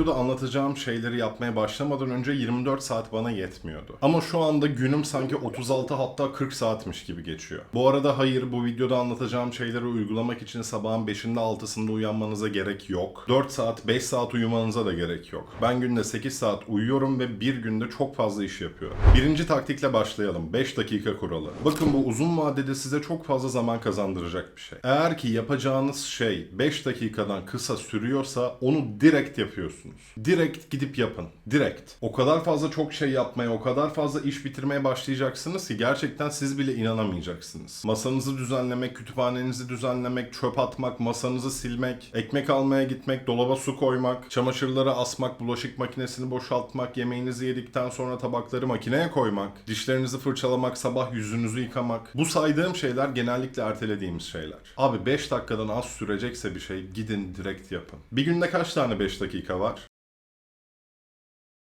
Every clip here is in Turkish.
videoda anlatacağım şeyleri yapmaya başlamadan önce 24 saat bana yetmiyordu. Ama şu anda günüm sanki 36 hatta 40 saatmiş gibi geçiyor. Bu arada hayır bu videoda anlatacağım şeyleri uygulamak için sabahın 5'inde 6'sında uyanmanıza gerek yok. 4 saat 5 saat uyumanıza da gerek yok. Ben günde 8 saat uyuyorum ve bir günde çok fazla iş yapıyorum. Birinci taktikle başlayalım. 5 dakika kuralı. Bakın bu uzun vadede size çok fazla zaman kazandıracak bir şey. Eğer ki yapacağınız şey 5 dakikadan kısa sürüyorsa onu direkt yapıyorsunuz. Direkt gidip yapın. Direkt. O kadar fazla çok şey yapmaya, o kadar fazla iş bitirmeye başlayacaksınız ki gerçekten siz bile inanamayacaksınız. Masanızı düzenlemek, kütüphanenizi düzenlemek, çöp atmak, masanızı silmek, ekmek almaya gitmek, dolaba su koymak, çamaşırları asmak, bulaşık makinesini boşaltmak, yemeğinizi yedikten sonra tabakları makineye koymak, dişlerinizi fırçalamak, sabah yüzünüzü yıkamak. Bu saydığım şeyler genellikle ertelediğimiz şeyler. Abi 5 dakikadan az sürecekse bir şey gidin direkt yapın. Bir günde kaç tane 5 dakika var?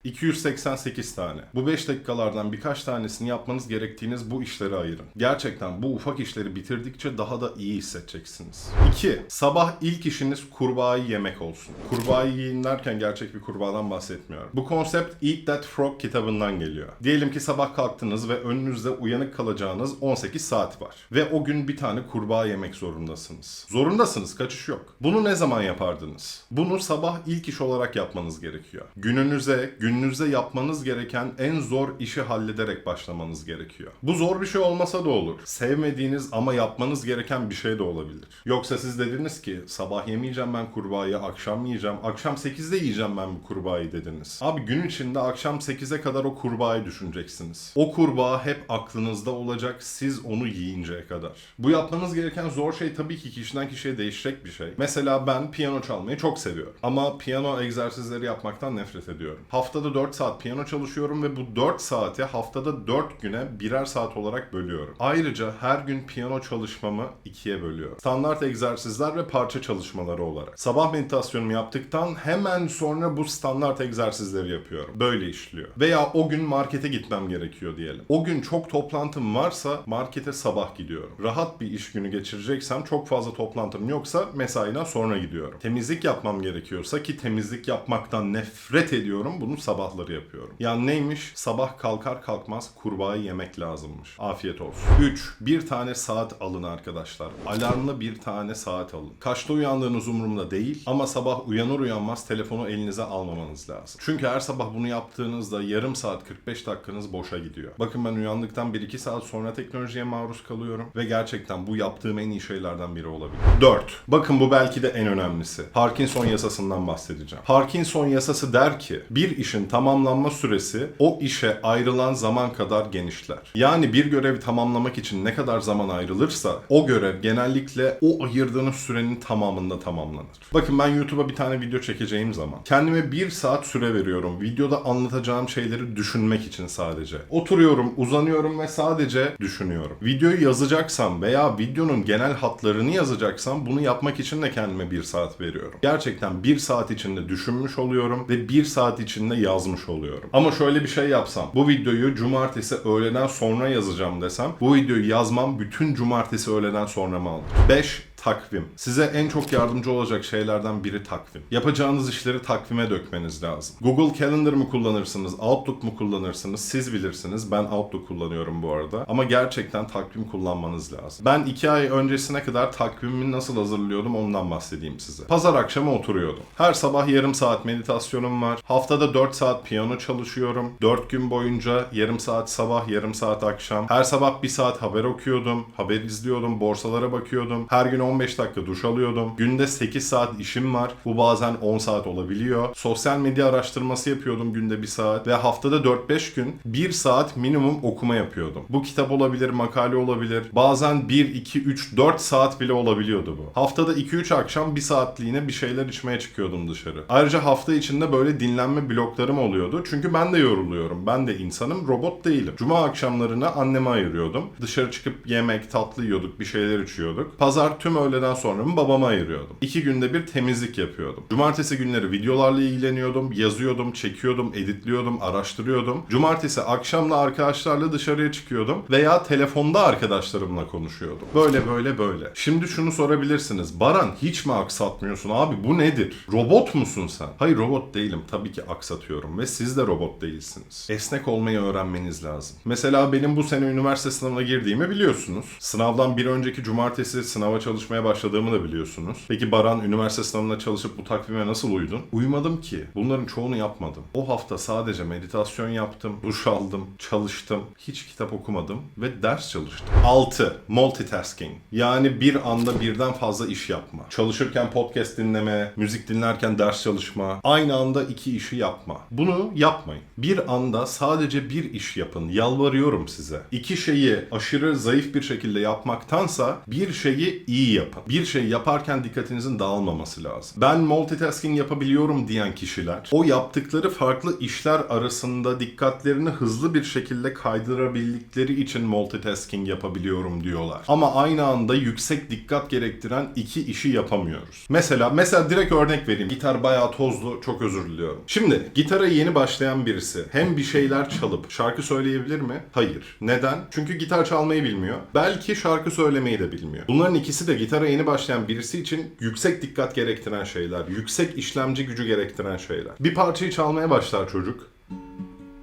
288 tane. Bu 5 dakikalardan birkaç tanesini yapmanız gerektiğiniz bu işleri ayırın. Gerçekten bu ufak işleri bitirdikçe daha da iyi hissedeceksiniz. 2. Sabah ilk işiniz kurbağayı yemek olsun. Kurbağayı yiyin derken gerçek bir kurbağadan bahsetmiyorum. Bu konsept Eat That Frog kitabından geliyor. Diyelim ki sabah kalktınız ve önünüzde uyanık kalacağınız 18 saat var. Ve o gün bir tane kurbağa yemek zorundasınız. Zorundasınız, kaçış yok. Bunu ne zaman yapardınız? Bunu sabah ilk iş olarak yapmanız gerekiyor. Gününüze, gününüzde yapmanız gereken en zor işi hallederek başlamanız gerekiyor. Bu zor bir şey olmasa da olur. Sevmediğiniz ama yapmanız gereken bir şey de olabilir. Yoksa siz dediniz ki sabah yemeyeceğim ben kurbağayı, akşam yiyeceğim, akşam 8'de yiyeceğim ben bu kurbağayı dediniz. Abi gün içinde akşam 8'e kadar o kurbağayı düşüneceksiniz. O kurbağa hep aklınızda olacak siz onu yiyinceye kadar. Bu yapmanız gereken zor şey tabii ki kişiden kişiye değişecek bir şey. Mesela ben piyano çalmayı çok seviyorum. Ama piyano egzersizleri yapmaktan nefret ediyorum. Haftada 4 saat piyano çalışıyorum ve bu 4 saati haftada 4 güne birer saat olarak bölüyorum. Ayrıca her gün piyano çalışmamı ikiye bölüyorum. Standart egzersizler ve parça çalışmaları olarak. Sabah meditasyonumu yaptıktan hemen sonra bu standart egzersizleri yapıyorum. Böyle işliyor. Veya o gün markete gitmem gerekiyor diyelim. O gün çok toplantım varsa markete sabah gidiyorum. Rahat bir iş günü geçireceksem çok fazla toplantım yoksa mesaiden sonra gidiyorum. Temizlik yapmam gerekiyorsa ki temizlik yapmaktan nefret ediyorum bunu sabahları yapıyorum. Yani neymiş? Sabah kalkar kalkmaz kurbağayı yemek lazımmış. Afiyet olsun. 3. Bir tane saat alın arkadaşlar. Alarmlı bir tane saat alın. Kaçta uyandığınız umurumda değil ama sabah uyanır uyanmaz telefonu elinize almamanız lazım. Çünkü her sabah bunu yaptığınızda yarım saat 45 dakikanız boşa gidiyor. Bakın ben uyandıktan 1-2 saat sonra teknolojiye maruz kalıyorum ve gerçekten bu yaptığım en iyi şeylerden biri olabilir. 4. Bakın bu belki de en önemlisi. Parkinson yasasından bahsedeceğim. Parkinson yasası der ki bir işin tamamlanma süresi o işe ayrılan zaman kadar genişler. Yani bir görevi tamamlamak için ne kadar zaman ayrılırsa o görev genellikle o ayırdığınız sürenin tamamında tamamlanır. Bakın ben YouTube'a bir tane video çekeceğim zaman kendime bir saat süre veriyorum. Videoda anlatacağım şeyleri düşünmek için sadece. Oturuyorum, uzanıyorum ve sadece düşünüyorum. Videoyu yazacaksam veya videonun genel hatlarını yazacaksam bunu yapmak için de kendime bir saat veriyorum. Gerçekten bir saat içinde düşünmüş oluyorum ve bir saat içinde yazmış oluyorum. Ama şöyle bir şey yapsam, bu videoyu cumartesi öğleden sonra yazacağım desem, bu videoyu yazmam bütün cumartesi öğleden sonra mı alır? 5 takvim. Size en çok yardımcı olacak şeylerden biri takvim. Yapacağınız işleri takvime dökmeniz lazım. Google Calendar mı kullanırsınız, Outlook mu kullanırsınız siz bilirsiniz. Ben Outlook kullanıyorum bu arada. Ama gerçekten takvim kullanmanız lazım. Ben iki ay öncesine kadar takvimimi nasıl hazırlıyordum ondan bahsedeyim size. Pazar akşamı oturuyordum. Her sabah yarım saat meditasyonum var. Haftada 4 saat piyano çalışıyorum. 4 gün boyunca yarım saat sabah, yarım saat akşam. Her sabah bir saat haber okuyordum. Haber izliyordum, borsalara bakıyordum. Her gün 15 dakika duş alıyordum. Günde 8 saat işim var. Bu bazen 10 saat olabiliyor. Sosyal medya araştırması yapıyordum günde 1 saat. Ve haftada 4-5 gün 1 saat minimum okuma yapıyordum. Bu kitap olabilir, makale olabilir. Bazen 1, 2, 3, 4 saat bile olabiliyordu bu. Haftada 2-3 akşam 1 saatliğine bir şeyler içmeye çıkıyordum dışarı. Ayrıca hafta içinde böyle dinlenme bloklarım oluyordu. Çünkü ben de yoruluyorum. Ben de insanım, robot değilim. Cuma akşamlarını anneme ayırıyordum. Dışarı çıkıp yemek, tatlı yiyorduk, bir şeyler içiyorduk. Pazar tüm benim öğleden sonramı babama ayırıyordum. İki günde bir temizlik yapıyordum. Cumartesi günleri videolarla ilgileniyordum, yazıyordum, çekiyordum, editliyordum, araştırıyordum. Cumartesi akşamla arkadaşlarla dışarıya çıkıyordum veya telefonda arkadaşlarımla konuşuyordum. Böyle böyle böyle. Şimdi şunu sorabilirsiniz. Baran hiç mi aksatmıyorsun abi bu nedir? Robot musun sen? Hayır robot değilim. Tabii ki aksatıyorum ve siz de robot değilsiniz. Esnek olmayı öğrenmeniz lazım. Mesela benim bu sene üniversite sınavına girdiğimi biliyorsunuz. Sınavdan bir önceki cumartesi sınava çalışmaya başladığımı da biliyorsunuz. Peki Baran üniversite sınavına çalışıp bu takvime nasıl uydun? Uyumadım ki. Bunların çoğunu yapmadım. O hafta sadece meditasyon yaptım, duş aldım, çalıştım, hiç kitap okumadım ve ders çalıştım. 6. Multitasking. Yani bir anda birden fazla iş yapma. Çalışırken podcast dinleme, müzik dinlerken ders çalışma, aynı anda iki işi yapma. Bunu yapmayın. Bir anda sadece bir iş yapın. Yalvarıyorum size. İki şeyi aşırı zayıf bir şekilde yapmaktansa bir şeyi iyi yapın. Bir şey yaparken dikkatinizin dağılmaması lazım. Ben multitasking yapabiliyorum diyen kişiler o yaptıkları farklı işler arasında dikkatlerini hızlı bir şekilde kaydırabildikleri için multitasking yapabiliyorum diyorlar. Ama aynı anda yüksek dikkat gerektiren iki işi yapamıyoruz. Mesela mesela direkt örnek vereyim. Gitar bayağı tozlu. Çok özür diliyorum. Şimdi gitara yeni başlayan birisi hem bir şeyler çalıp şarkı söyleyebilir mi? Hayır. Neden? Çünkü gitar çalmayı bilmiyor. Belki şarkı söylemeyi de bilmiyor. Bunların ikisi de gitara yeni başlayan birisi için yüksek dikkat gerektiren şeyler. Yüksek işlemci gücü gerektiren şeyler. Bir parçayı çalmaya başlar çocuk.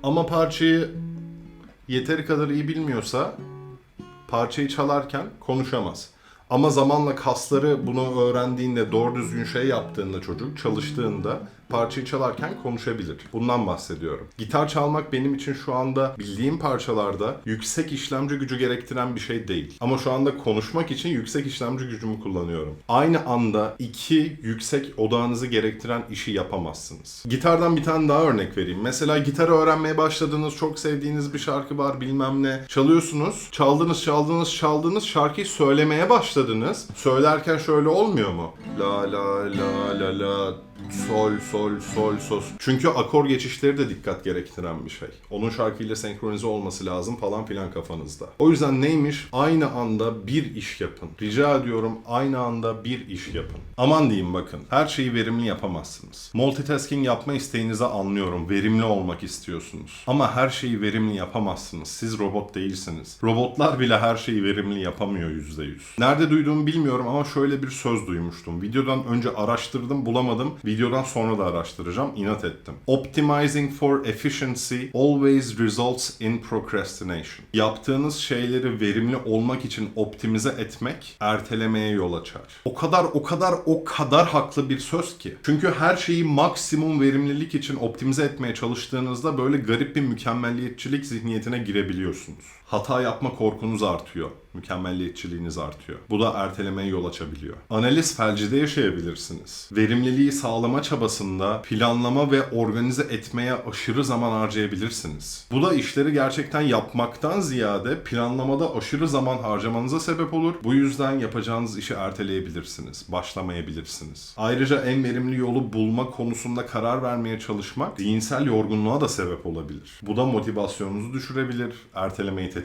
Ama parçayı yeteri kadar iyi bilmiyorsa parçayı çalarken konuşamaz. Ama zamanla kasları bunu öğrendiğinde, doğru düzgün şey yaptığında çocuk, çalıştığında parçayı çalarken konuşabilir. Bundan bahsediyorum. Gitar çalmak benim için şu anda bildiğim parçalarda yüksek işlemci gücü gerektiren bir şey değil. Ama şu anda konuşmak için yüksek işlemci gücümü kullanıyorum. Aynı anda iki yüksek odağınızı gerektiren işi yapamazsınız. Gitardan bir tane daha örnek vereyim. Mesela gitarı öğrenmeye başladınız, çok sevdiğiniz bir şarkı var bilmem ne. Çalıyorsunuz, çaldınız, çaldınız, çaldınız, şarkıyı söylemeye başladınız. Söylerken şöyle olmuyor mu? La la la la la sol sol sol sol. Çünkü akor geçişleri de dikkat gerektiren bir şey. Onun şarkıyla senkronize olması lazım falan filan kafanızda. O yüzden neymiş? Aynı anda bir iş yapın. Rica ediyorum aynı anda bir iş yapın. Aman diyeyim bakın. Her şeyi verimli yapamazsınız. Multitasking yapma isteğinizi anlıyorum. Verimli olmak istiyorsunuz. Ama her şeyi verimli yapamazsınız. Siz robot değilsiniz. Robotlar bile her şeyi verimli yapamıyor %100. Nerede duyduğumu bilmiyorum ama şöyle bir söz duymuştum. Videodan önce araştırdım bulamadım. Videodan sonra da araştıracağım. İnat ettim. Optimizing for efficiency always results in procrastination. Yaptığınız şeyleri verimli olmak için optimize etmek ertelemeye yol açar. O kadar o kadar o kadar haklı bir söz ki. Çünkü her şeyi maksimum verimlilik için optimize etmeye çalıştığınızda böyle garip bir mükemmelliyetçilik zihniyetine girebiliyorsunuz. Hata yapma korkunuz artıyor. Mükemmelliyetçiliğiniz artıyor. Bu da ertelemeye yol açabiliyor. Analiz felcide yaşayabilirsiniz. Verimliliği sağlama çabasında planlama ve organize etmeye aşırı zaman harcayabilirsiniz. Bu da işleri gerçekten yapmaktan ziyade planlamada aşırı zaman harcamanıza sebep olur. Bu yüzden yapacağınız işi erteleyebilirsiniz. Başlamayabilirsiniz. Ayrıca en verimli yolu bulma konusunda karar vermeye çalışmak zihinsel yorgunluğa da sebep olabilir. Bu da motivasyonunuzu düşürebilir, ertelemeyi tetikleyebilir.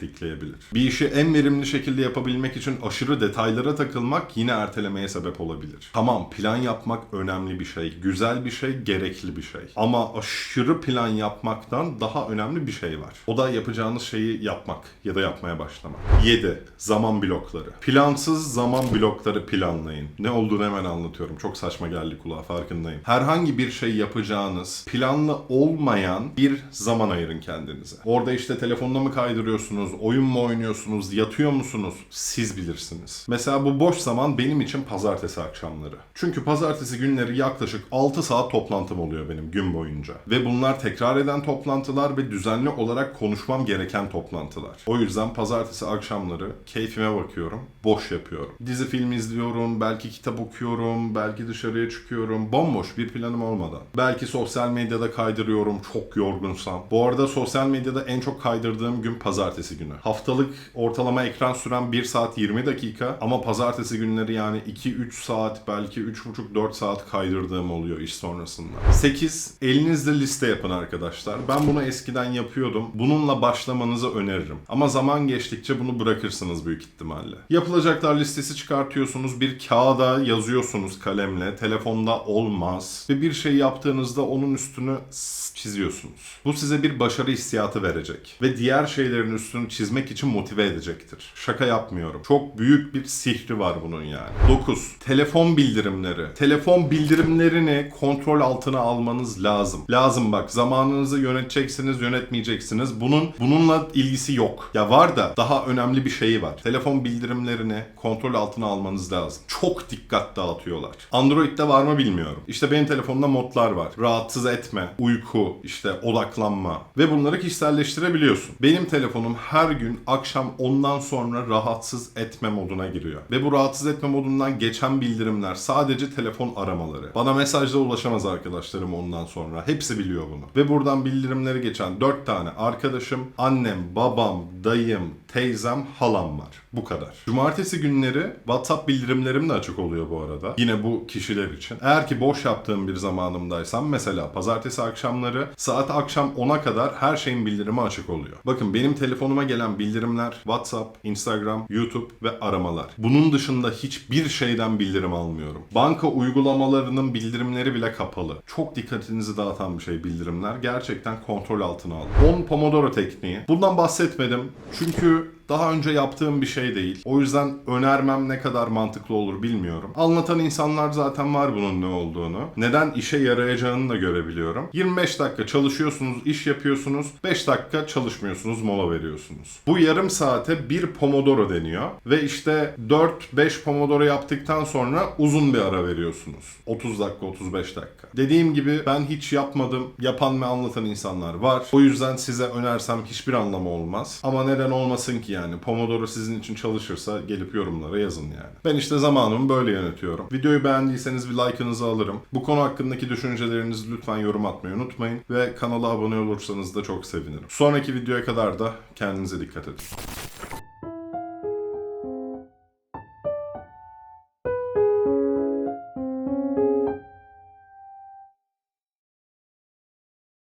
Bir işi en verimli şekilde yapabilmek için aşırı detaylara takılmak yine ertelemeye sebep olabilir. Tamam plan yapmak önemli bir şey, güzel bir şey, gerekli bir şey. Ama aşırı plan yapmaktan daha önemli bir şey var. O da yapacağınız şeyi yapmak ya da yapmaya başlamak. 7. Zaman blokları. Plansız zaman blokları planlayın. Ne olduğunu hemen anlatıyorum. Çok saçma geldi kulağa farkındayım. Herhangi bir şey yapacağınız planlı olmayan bir zaman ayırın kendinize. Orada işte telefonla mı kaydırıyorsunuz, oyun mu oynuyorsunuz, yatıyor musunuz? Siz bilirsiniz. Mesela bu boş zaman benim için pazartesi akşamları. Çünkü pazartesi günleri yaklaşık 6 saat toplantım oluyor benim gün boyunca. Ve bunlar tekrar eden toplantılar ve düzenli olarak konuşmam gereken toplantılar. O yüzden pazartesi akşamları keyfime bakıyorum, boş yapıyorum. Dizi film izliyorum, belki kitap okuyorum, belki dışarıya çıkıyorum. Bomboş bir planım olmadan. Belki sosyal medyada kaydırıyorum çok yorgunsam. Bu arada sosyal medyada en çok kaydırdığım gün pazartesi günü. Haftalık ortalama ekran süren 1 saat 20 dakika ama pazartesi günleri yani 2-3 saat belki 3,5-4 saat kaydırdığım oluyor iş sonrası sonrasında. 8. Elinizde liste yapın arkadaşlar. Ben bunu eskiden yapıyordum. Bununla başlamanızı öneririm. Ama zaman geçtikçe bunu bırakırsınız büyük ihtimalle. Yapılacaklar listesi çıkartıyorsunuz. Bir kağıda yazıyorsunuz kalemle. Telefonda olmaz. Ve bir şey yaptığınızda onun üstünü çiziyorsunuz. Bu size bir başarı hissiyatı verecek. Ve diğer şeylerin üstünü çizmek için motive edecektir. Şaka yapmıyorum. Çok büyük bir sihri var bunun yani. 9. Telefon bildirimleri. Telefon bildirimlerini kontrol altına almanız lazım. Lazım bak zamanınızı yöneteceksiniz, yönetmeyeceksiniz. Bunun bununla ilgisi yok. Ya var da daha önemli bir şeyi var. Telefon bildirimlerini kontrol altına almanız lazım. Çok dikkat dağıtıyorlar. Android'de var mı bilmiyorum. İşte benim telefonumda modlar var. Rahatsız etme, uyku, işte odaklanma ve bunları kişiselleştirebiliyorsun. Benim telefonum her gün akşam ondan sonra rahatsız etme moduna giriyor. Ve bu rahatsız etme modundan geçen bildirimler sadece telefon aramaları. Bana mesajla ulaşamaz arkadaşlarım ondan sonra. Hepsi biliyor bunu. Ve buradan bildirimleri geçen 4 tane arkadaşım, annem, babam, dayım, teyzem, halam var. Bu kadar. Cumartesi günleri WhatsApp bildirimlerim de açık oluyor bu arada. Yine bu kişiler için. Eğer ki boş yaptığım bir zamanımdaysam mesela pazartesi akşamları saat akşam 10'a kadar her şeyin bildirimi açık oluyor. Bakın benim telefonuma gelen bildirimler WhatsApp, Instagram, YouTube ve aramalar. Bunun dışında hiçbir şeyden bildirim almıyorum. Banka uygulamalarının bildirimleri bile kapalı. Çok dikkatinizi dağıtan bir şey bildirimler. Gerçekten kontrol altına alın. 10 Pomodoro tekniği. Bundan bahsetmedim. Çünkü daha önce yaptığım bir şey değil. O yüzden önermem ne kadar mantıklı olur bilmiyorum. Anlatan insanlar zaten var bunun ne olduğunu. Neden işe yarayacağını da görebiliyorum. 25 dakika çalışıyorsunuz, iş yapıyorsunuz. 5 dakika çalışmıyorsunuz, mola veriyorsunuz. Bu yarım saate bir pomodoro deniyor. Ve işte 4-5 pomodoro yaptıktan sonra uzun bir ara veriyorsunuz. 30 dakika, 35 dakika. Dediğim gibi ben hiç yapmadım. Yapan ve anlatan insanlar var. O yüzden size önersem hiçbir anlamı olmaz. Ama neden olmasın ki yani? Pomodoro sizin için çalışırsa gelip yorumlara yazın yani. Ben işte zamanımı böyle yönetiyorum. Videoyu beğendiyseniz bir like'ınızı alırım. Bu konu hakkındaki düşüncelerinizi lütfen yorum atmayı unutmayın. Ve kanala abone olursanız da çok sevinirim. Sonraki videoya kadar da kendinize dikkat edin.